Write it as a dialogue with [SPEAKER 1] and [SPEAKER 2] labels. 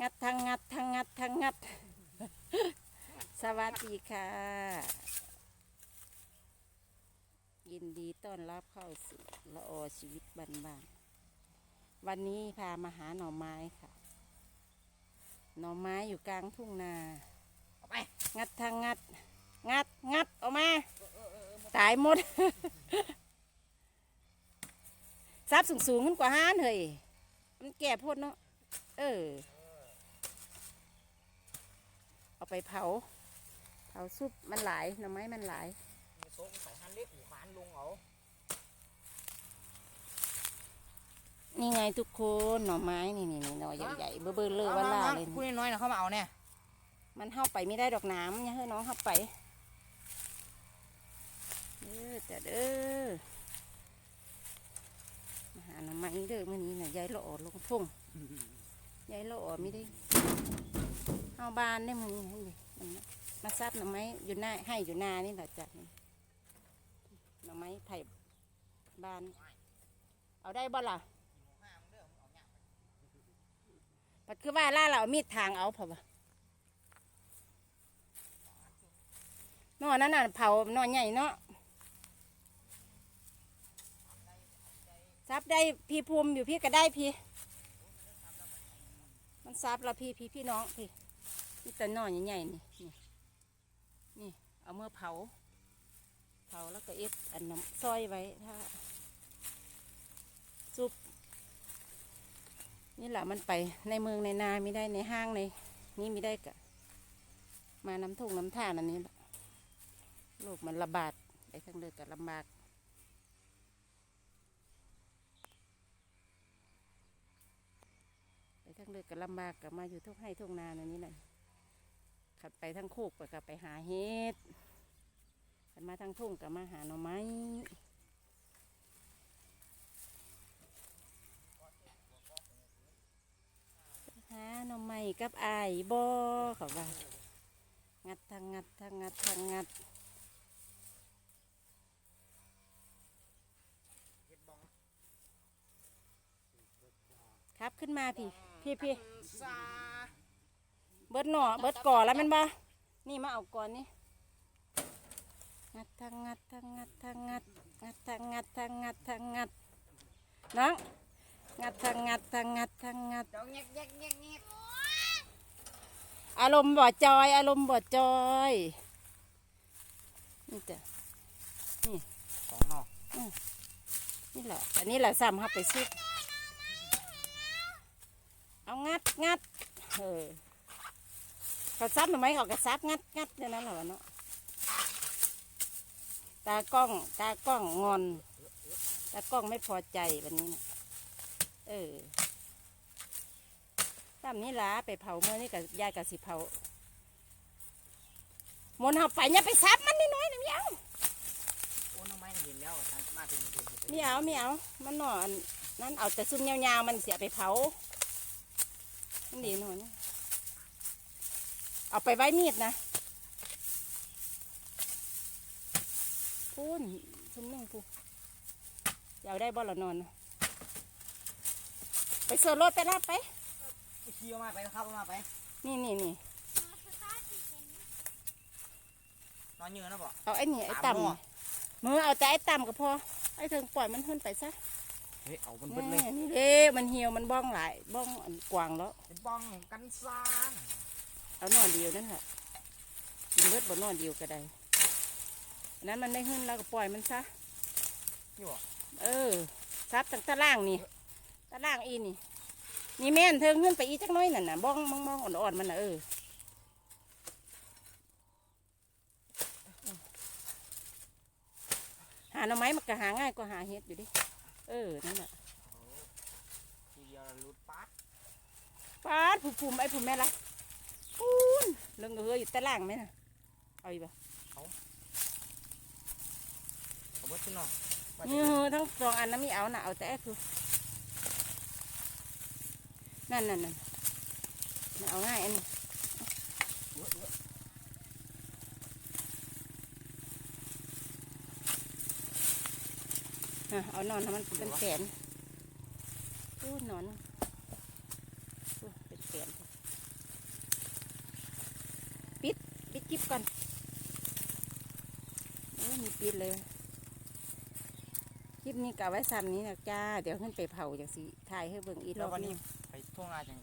[SPEAKER 1] งัดทั้งงัดทั้งงัดทั้งงัด สวัสดีค่ะ ยินดีต้อนรับเข้าสู่ละออชีวิตบ้านๆวันนี้พามาหาหน่อไม้ค่ะ หน่อไม้อยู่กลางทุ่งนา
[SPEAKER 2] เอาไป
[SPEAKER 1] งัดทั้งงัด งัดงัดออกมาตายหมดซับสูงสูงๆขึ้นกว่าห้านเฮ้ยมันแก่โพดเนาะเออ เอาไปเผา เผาซุปมันหลายหน่อไม้มันหลาย
[SPEAKER 2] มีโซ่ใส่หันเล็กหูขานลงเอา
[SPEAKER 1] นี่ไงทุกคนหน่อไม้นี่นี่นี่หน่อใหญ่ๆเบอร์เบอร์เลอว่าล่าเลย
[SPEAKER 2] คุณ
[SPEAKER 1] นี่
[SPEAKER 2] น้อยๆนะเข้ามาเอาเนี่ย
[SPEAKER 1] มันเข้าไปไม่ได้ดอกน้ำเนี่ยเฮ้ยน้องเข้าไปเด้อแต่เด้อมาหาหน่อไม้เด้อมื่อนี้น่ะยายละออลงทุ่งยายละออไม่ได้ เอาบานได้มึงให้ดิมาซับหน่อไม้อยู่หน้าให้อยู่หน้านี่แหละจ้ะหน่อไม้ไผ่บาน เอาได้บ่ล่ะปัดคือว่าล่าเราเอามีดทางเอาเผาวะนอนั่นน่ะเผานอนใหญ่เนาะซับได้พี่ภูมิอยู่พี่ก็ได้พี่ มันซับเราพี่พี่พี่น้องพี่ นี่แต่นอนใหญ่ๆนี่นี่นี่ เอาเมื่อเผา เผาแล้วก็เอ็ดอันน้ำซอยไว้ถ้าซุปนี่แหละมันไปในเมืองในนาไม่ได้ในห้างในนี่ไม่ได้กะมาน้ำทุ่งน้ำท่านันนี้โรคมันระบาดไปทั้งเลยก็ลำบากไปทั้งเลยก็ลำบากกับมาอยู่ทุกให้ทุกนานันนี้แหละ ขัดไปทั้งโคกไปกับไปหาเห็ดขันมาทั้งทุ่งกับมาหาหน่อไม้หาหน่อไม้กับไอายบ่เขาว่างัดทางงัดทางงัดทางงัดครับขึ้นมาพี่พี่พี่ บิดหน่อเบิดก่อแล้วแมันบ่นี่มาเอาก่อนนี่งัดทางงัดทางงัดทางงัดงัดทางงัดทางงัดทางงัดน้องงัดทางงัดทางงัดทางงัด
[SPEAKER 2] เดี๋ยวแงกแงกแงกแงก
[SPEAKER 1] อารมณ์บ่จอย อารมณ์บ่จอยนี่จ้ะ
[SPEAKER 2] สองนอก
[SPEAKER 1] นี่แหละอันนี้แหละซ้ำครับไปซุกเอางัดงัดเออ เขาซับหน่อไม้เขาก็ซับงัดงัดเนี่ยนั่นแหละเนาะตากล้องตากล้องงอน ตากล้องไม่พอใจวันนี้นะเออซ้ำนี่ล่ะไปเผาเมื่อนี่กับยายกับสิเผามนต์เอาไปเนี่ยไปซับมันนิดหน่อยนะเมียว
[SPEAKER 2] โอ้น้องไม้เห็นแล้วตัดมาเป็นเป็นเป็น
[SPEAKER 1] ไม่เอาไม่เอามันหนอนนั่นเอาแต่ซุ่มยาวๆมันเสียไปเผามันดีหน่อยนะ เอาไปไว้มีดนะพูนซุ่มหนึ่งพูอยากได้บ่ละนอนน่ะไปเสือรถไปรับไป
[SPEAKER 2] ขี่ออกมาไปครับออกมาไป
[SPEAKER 1] นี่นี่นี่
[SPEAKER 2] นอนเยืนนะบ่
[SPEAKER 1] เอาไอ้นี่ไอ้
[SPEAKER 2] ตามหม้อ
[SPEAKER 1] ต่ำมือเอาแต่ไอ้ต่ำก็พอ ไอ้ถึงปล่อยมันขึ้นไปซะ
[SPEAKER 2] เฮ้ยเอามันเบิดเลย
[SPEAKER 1] แม่นี่เด้มันเหี่ยวมันบ้องหลายบ้องอันกว้างแล้ว
[SPEAKER 2] เป็นบ้องกันซาง
[SPEAKER 1] เอานอนเดียวนั่นแหละกินเลือดบนนอนเดียวก็ได้อันนั้นมันได้ขึ้นแล้วก็ปล่อยมันซะ
[SPEAKER 2] นี่บ่
[SPEAKER 1] เออซับตั้งตะล่างนี่ตะล่างอีนี่นี่แม่นเทิงขึ้นไปอีจักหน้อยนั่นน่ะบ้องมองมองอ่อนๆมันน่ะเออหาหน่อไม้มันก็หาง่ายกว่าหาเห็ดอยู่ดิเออนั่นแหละ
[SPEAKER 2] ทีเดียวรุดปัด
[SPEAKER 1] ปาดผุ่มๆไอ้ผุ่มแม่ละ ปูนเรื่องเฮ้ยอยู่ตะล่างไหมน่ะเอาอีกบ่
[SPEAKER 2] เอาเบิดขึ้นเนาะว่า
[SPEAKER 1] นี่เออทั้งสองอันนั้นไม่เอานะเอาแต่คือนั่นนั่นนั่นน่ะเอาง่ายอันนี้อะเอานอนให้มันเป็นแขนพูดนอนพูดเป็นแขน ปิดคลิปก่อนโอ้ยมีปิดเลย คลิปนี้กะไว้ซ้ำนี้นะจ้า เดี๋ยวขึ้นไปเผาอย่างสีถ่ายให้เบิ่งอีกรอ
[SPEAKER 2] ว
[SPEAKER 1] บ
[SPEAKER 2] วัน
[SPEAKER 1] หนึ
[SPEAKER 2] นี้
[SPEAKER 1] ง
[SPEAKER 2] ไปท่วงนาจัง